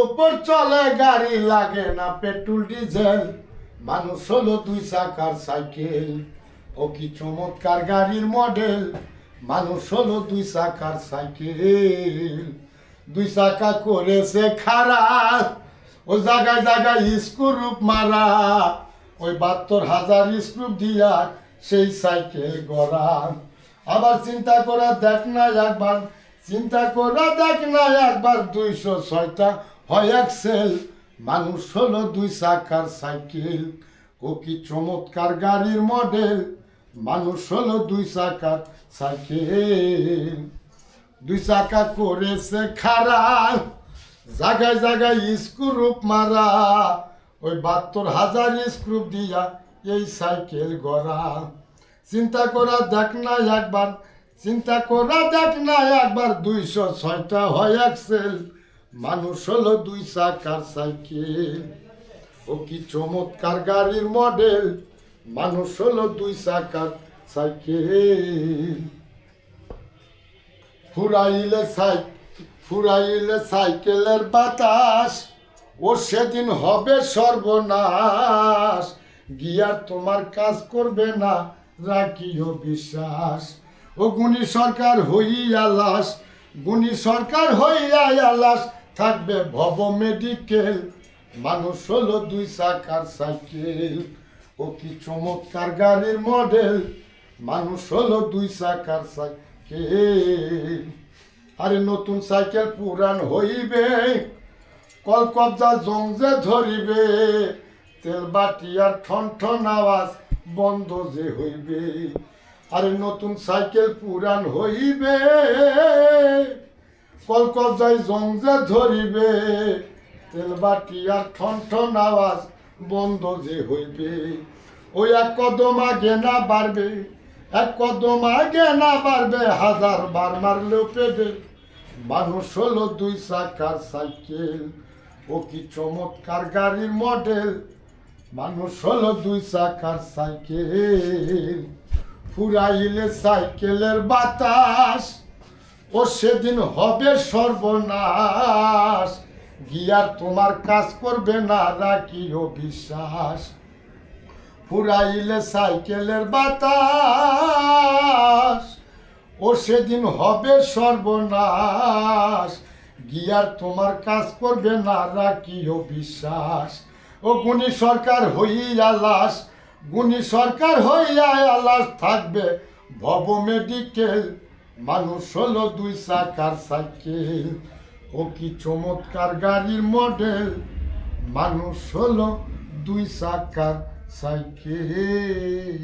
উপর চলে গাড়ি লাগে না, পেট্রোল, ডিজেল। মানুষ হলো দুই চাকার সাইকেল। ও কি চমৎকার গাড়ির মডেল। মানুষ হলো দুই চাকার সাইকেল। দুই চাকা করেছে খারাপ ও জায়গায় জায়গায় স্ক্রু রূপ মারা। ওই বাহাত্তর হাজার স্ক্রু দিয়া সেই সাইকেল গড়া। আবার চিন্তা করে দেখ না একবার, চিন্তা করা দেখ না একবার দুইশো ছয়টা হয় এক্সেল মানুষ হলো দুই চাকার সাইকেল। ও কি চমৎকার গাড়ির মডেল মানুষ হলো দুই চাকার সাইকেল। দুই চাকা করেছে খারাপ জায়গায় জায়গায় স্ক্রুপ মারা। ওই বাহাত্তর হাজার স্ক্রুপ দিয়া এই সাইকেল গড়া। চিন্তা করা দেখ না একবার। চিন্তা করা দেখ না একবার। দুইশো ছয়টা হয় এক্সেল মানুষ হলো দুই চাকার সাইকেল। ও কি চমৎকার গাড়ির মডেল? মানুষ হলো দুই চাকার সাইকেল। ফুরাইলে সাই ফুরাইলে সাইকেলের বাতাস, ও সেদিন হবে সর্বনাশ। গিয়ার তোমার কাজ করবে না রাখিও বিশ্বাস। ও গুণী সরকার হইয়া লাশ, গুণী সরকার হইয়া লাশ থাকবে ভব মেডিকেল মানুষ হলো দুই চাকার সাইকেল ও কি চমৎকার গাড়ির মডেল মানুষ হলো দুই চাকার সাইকেল আরে নতুন সাইকেল পুরান হইবে। কলকবজা জংজে ধরিবে। তেল বাটি আর ঠন ঠন আওয়াজ বন্ধ যে হইবে। আরে নতুন সাইকেল পুরান হইবে। কলকবজায় জংজে ধরিবে, তেল বাটি আর ঠন ঠন আওয়াজ বন্ধ যে হইবে। ওই এক কদম আগে না বাড়বে, এক কদম আগে না বাড়বে, হাজার বার মারলেও পেবে মানুষ হলো দুই চাকার সাইকেল, ও কি চমৎকার গাড়ির মডেল। মানুষ হলো দুই চাকার সাইকেল, ফুরাইলে সাইকেলের বাতাস। ও সেদিন হবে সর্বনাশ। গিয়ার তোমার কাজ করবে না রাখিও বিশ্বাস। ফুরাইলে সাইকেলের বাতাস। ও সেদিন হবে সর্বনাশ। গিয়ার তোমার কাজ করবে না রাখিও বিশ্বাস। ও গুণী সরকার হইয়া লাশ, গুণী সরকার হইয়া লাশ থাকবে ভব মেডিকেল। মানুষ হলো দুই চাকার সাইকেল। ও কি চমৎকার গাড়ির মডেল? মানুষ হলো দুই চাকার সাইকেল।